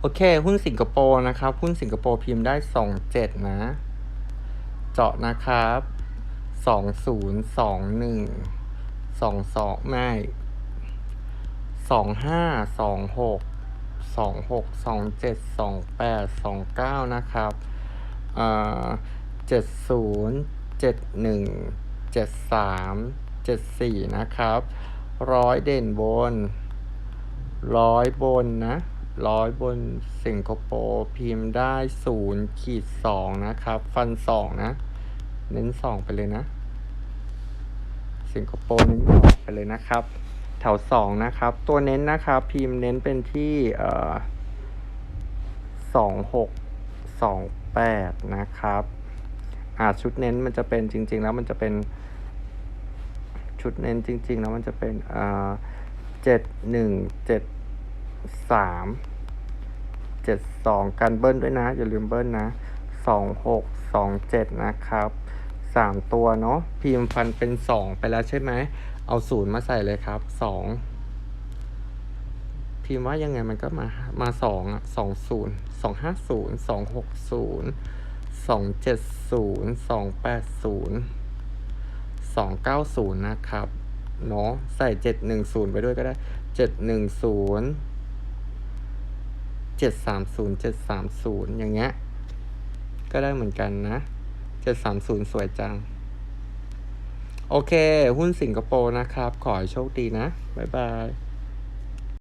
โอเค หุ้นสิงคโปร์นะครับ หุ้นสิงคโปร์พิมพ์ได้สองเจ็ดนะ เจาะนะครับสองศูนย์สองหนึ่งสองสองไม่สองห้าสองหกสองหกสองเจ็ดสองแปดสองเก้านะครับเอ่อเจ็ดศูนย์เจ็ดหนึ่งเจ็ดสามเจ็ดสี่นะครับ ร้อยเด่นบน ร้อยบนนะ ร้อยบนสิงคโปร์พิมพ์ได้ศูนย์ขีดสองนะครับ ฟันสองนะ เน้นสองไปเลยนะ สิงคโปร์เน้นสองไปเลยนะครับ แถวสองนะครับ ตัวเน้นนะครับ พิมพ์เน้นเป็นที่เอ่อสองหกสองแปดนะครับอ่าชุดเน้นมันจะเป็นจริง ๆ แล้วมันจะเป็น ชุดเน้นจริง ๆ แล้วมันจะเป็นอ่าเจ็ดหนึ่งเจ็ด สามเจ็ดสองกันเบิ้ลด้วยนะ อย่าลืมเบิ้ลนะสองหกสองเจ็ดนะครับสามตัวเนาะพิมพ์ฟันเป็นสองไปแล้วใช่ไหม เอาศูนย์มาใส่เลยครับสองพิมพ์ว่ายังไงมันก็มามาสองอะสองศูนย์สองห้าศูนย์สองหกศูนย์สองเจ็ดศูนย์สองแปดศูนย์สองเก้าศูนย์นะครับเนาะใส่เจ็ดหนึ่งศูนย์ไปด้วยก็ได้เจ็ดหนึ่งศูนย์ เจ็ดสามศูนย์เจ็ดสามศูนย์อย่างเงี้ย ก็ได้เหมือนกันนะเจ็ดสามศูนย์สวยจัง โอเค หุ้นสิงคโปร์นะครับ ขอให้โชคดีนะ บ๊ายบาย